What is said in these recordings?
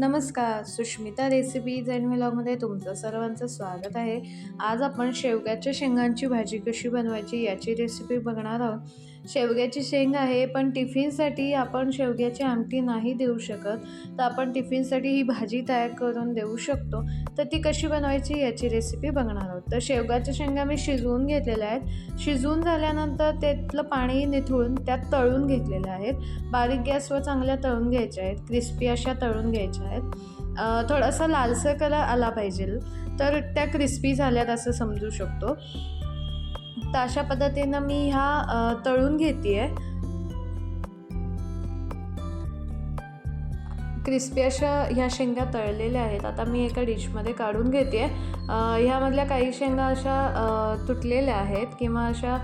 नमस्कार Sushmita recipes and व्लॉगमध्ये तुमचं सर्वांचं स्वागत आहे. आज आपण शेवग्याच्या शेंगांची भाजी कशी बनवायची याची रेसिपी बघणार आहोत. शेवग्याची शेंग आहे पण टिफिनसाठी आपण शेवग्याची आमटी नाही देऊ शकत. तर आपण टिफिनसाठी ही भाजी तयार करून देऊ शकतो. तर ती कशी बनवायची याची रेसिपी बघणार आहोत. तर शेवग्याच्या शेंगा मी शिजवून घेतलेल्या आहेत. शिजवून झाल्यानंतर त्यातलं पाणी निथळून त्यात तळून घेतलेल्या आहेत बारीक गॅसवर चांगल्या तळून घ्यायच्या आहेत. क्रिस्पी अशा तळून घ्यायच्या आहेत. थोडासा लालसर कलर आला पाहिजे. तर त्या क्रिस्पी झाल्यात असं समजू शकतो. तर अशा पद्धतीनं मी ह्या तळून घेते आहे क्रिस्पी अशा ह्या शेंगा तळलेल्या आहेत. आता मी एका डिशमध्ये काढून घेते आहे ह्यामधल्या काही शेंगा अशा तुटलेल्या आहेत किंवा अशा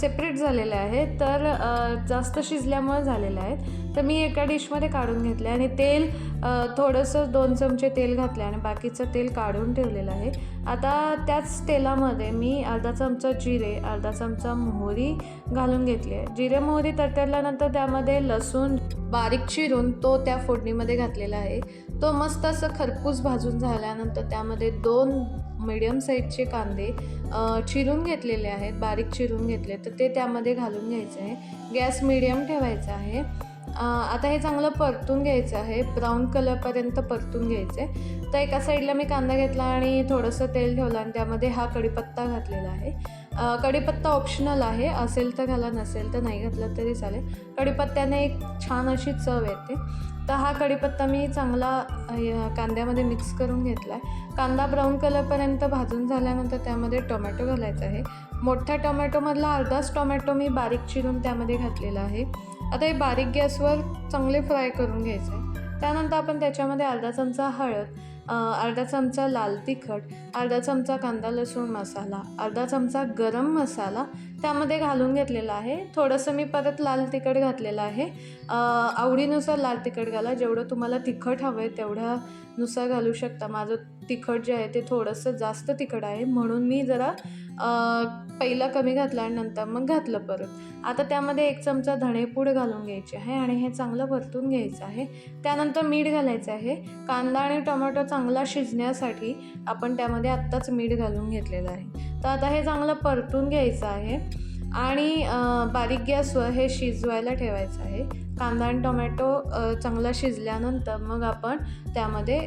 सेपरेट झालेल्या आहेत. तर जास्त शिजल्यामुळे झालेल्या आहेत. तर मी एका डिशमध्ये काढून घेतले आणि तेल थोडंसं दोन चमचे तेल घातले आणि बाकीचं तेल काढून ठेवलेलं आहे. आता त्याच तेलामध्ये मी अर्धा चमचा जिरे अर्धा चमचा मोहरी घालून घेतली आहे. जिरे मोहरी तडतडल्यानंतर त्यामध्ये लसूण बारीक चिरून तो त्या फोडणीमध्ये घातलेला आहे. तो मस्त असं खरपूस भाजून झाल्यानंतर त्यामध्ये दोन मिडियम साईजचे कांदे चिरून घेतलेले आहेत. बारीक चिरून घेतले तर ते त्यामध्ये घालून घ्यायचे आहे. गॅस मिडियम ठेवायचा आहे. आता हे चांगलं परतून घ्यायचं आहे. ब्राऊन कलरपर्यंत परतून घ्यायचं आहे तर एका साईडला मी कांदा घेतला आणि थोडंसं तेल ठेवलं आणि त्यामध्ये हा कढीपत्ता घातलेला आहे. कढीपत्ता ऑप्शनल आहे. असेल तर घाला नसेल तर नाही घातलं तरी चालेल. कढीपत्त्याने एक छान अशी चव येते. तर हा कढीपत्ता मी चांगला कांद्यामध्ये मिक्स करून घेतला आहे. कांदा ब्राऊन कलरपर्यंत भाजून झाल्यानंतर त्यामध्ये टोमॅटो घालायचा आहे. मोठ्या टोमॅटोमधला अर्धाच टोमॅटो मी बारीक चिरून त्यामध्ये घातलेला आहे. आता हे बारीक गॅसवर चांगले फ्राय करून घ्यायचे. आहे त्यानंतर आपण त्याच्यामध्ये अर्धा चमचा हळद अर्धा चमचा लाल तिखट अर्धा चमचा कांदा लसूण मसाला अर्धा चमचा गरम मसाला त्यामध्ये घालून घेतलेला आहे. थोडंसं मी परत लाल तिखट घातलेलं आहे. आवडीनुसार लाल तिखट घाला. जेवढं तुम्हाला तिखट हवं आहे तेवढ्यानुसार घालू शकता. माझं तिखट जे आहे ते थोडंसं जास्त तिखट आहे. म्हणून मी जरा पहिलं कमी घातल्यानंतर आणि नंतर मग घातलं परत. आता त्यामध्ये एक चमचा धणेपूड घालून घ्यायची आहे आणि हे चांगलं परतून घ्यायचं आहे. त्यानंतर मीठ घालायचं आहे. कांदा आणि टोमॅटो चांगला शिजण्यासाठी आपण त्यामध्ये आत्ताच मीठ घालून घेतलेलं आहे. तर आता हे चांगलं परतून घ्यायचं आहे आणि बारीक गॅसवर हे शिजवायला ठेवायचं आहे. कांदा आणि टोमॅटो चांगला शिजल्यानंतर मग आपण त्यामध्ये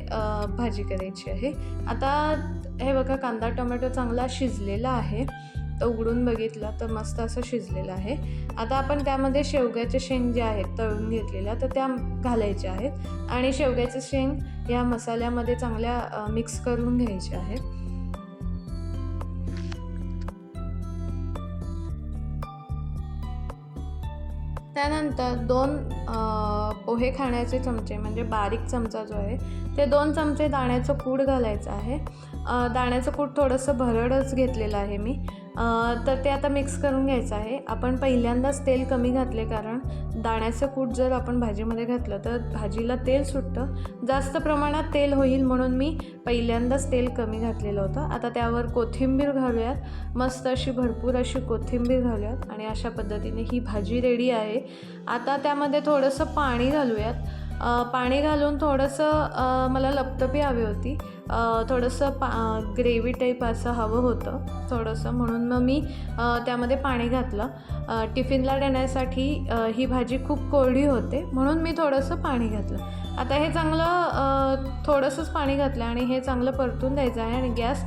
भाजी करायची आहे. आता हे बघा कांदा टोमॅटो चांगला शिजलेला आहे. तर उघडून बघितला तर मस्त असं शिजलेलं आहे. आता आपण त्यामध्ये शेवग्याचे शेंग जे आहेत तळून घेतलेल्या तर त्या घालायच्या आहेत. आणि शेवग्याचे शेंग या मसाल्यामध्ये चांगल्या मिक्स करून घ्यायच्या आहेत. त्यानंतर दोन पोहे खाण्याचे चमचे म्हणजे बारीक चमचा जो आहे ते दोन चमचे दाण्याचं कूड घालायचं आहे. दाण्याचं कूट थोडंसं भरडच घेतलेलं आहे मी. तर ते आता मिक्स करून घ्यायचं आहे. आपण पहिल्यांदाच तेल कमी घातले कारण दाण्याचं कूट जर आपण भाजीमध्ये घातलं तर भाजीला तेल सुटतं. जास्त प्रमाणात तेल होईल म्हणून मी पहिल्यांदाच तेल कमी घातलेलं होतं. आता त्यावर कोथिंबीर घालूयात. मस्त अशी भरपूर अशी कोथिंबीर घालूयात आणि अशा पद्धतीने ही भाजी रेडी आहे. आता त्यामध्ये थोडंसं पाणी घालूयात. पाणी घालून थोडंसं मला लपतपी हवी होती. थोडंसं पा ग्रेव्ही टाईप असं हवं होतं थोडंसं. म्हणून मग मी त्यामध्ये पाणी घातलं. टिफिनला देण्यासाठी ही भाजी खूप कोरडी होते म्हणून मी थोडंसं पाणी घातलं. आता हे चांगलं थोडंसंच पाणी घातलं आणि हे चांगलं परतून द्यायचं आहे आणि गॅस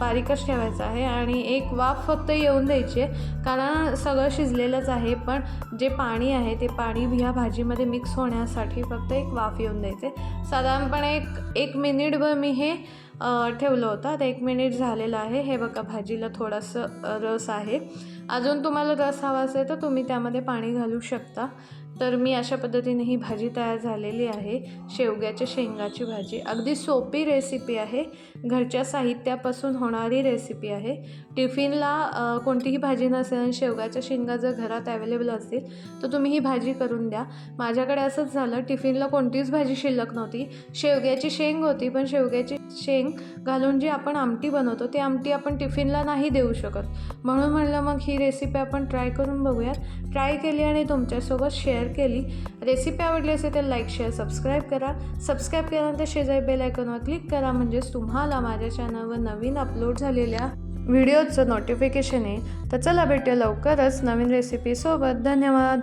बारीकच ठेवायचं आहे आणि एक वाफ फक्त येऊन द्यायची आहे. कारण सगळं शिजलेलंच आहे पण जे पाणी आहे ते पाणी ह्या भाजीमध्ये मिक्स होण्यासाठी फक्त एक वाफ येऊन द्यायचे. साधारणपणे एक एक मिनिटभर मी हे ठेवलं होतं. आता एक मिनिट झालेलं आहे. हे बघा भाजीला थोडासा रस आहे. अजून तुम्हाला रस हवा असेल तर तुम्ही त्यामध्ये पाणी घालू शकता. तर मी अशा पद्धतीने ही भाजी तयार झालेली आहे. शेवग्याच्या शेंगाची भाजी. अगदी सोपी रेसिपी आहे. घरच्या साहित्यापासून होणारी रेसिपी आहे. टिफिनला कोणतीही भाजी नसेल आणि शेवग्याच्या शेंगा जर घरात अवेलेबल असतील तर तुम्ही ही भाजी करून द्या. माझ्याकडे असंच झालं. टिफिनला कोणतीच भाजी शिल्लक नव्हती. शेवग्याची शेंग होती पण शेवग्याची शेंग घालून जी आपण आमटी बनवतो ती आमटी आपण टिफिनला नाही देऊ शकत. म्हणून म्हणलं मग ही रेसिपी आपण ट्राय करून बघूयात. ट्राय केली आणि तुमच्यासोबत शेअर शेअर केली. रेसिपी आवडली असेल तर लाईक शेअर सबस्क्राईब करा. सबस्क्राईब केल्यानंतर शेजारी बेल आयकॉनवर क्लिक करा. म्हणजेच तुम्हाला माझ्या चॅनलवर नवीन अपलोड झालेल्या व्हिडिओचं नोटिफिकेशन येईल. तर चला भेटूया लवकरच नवीन रेसिपीसोबत धन्यवाद.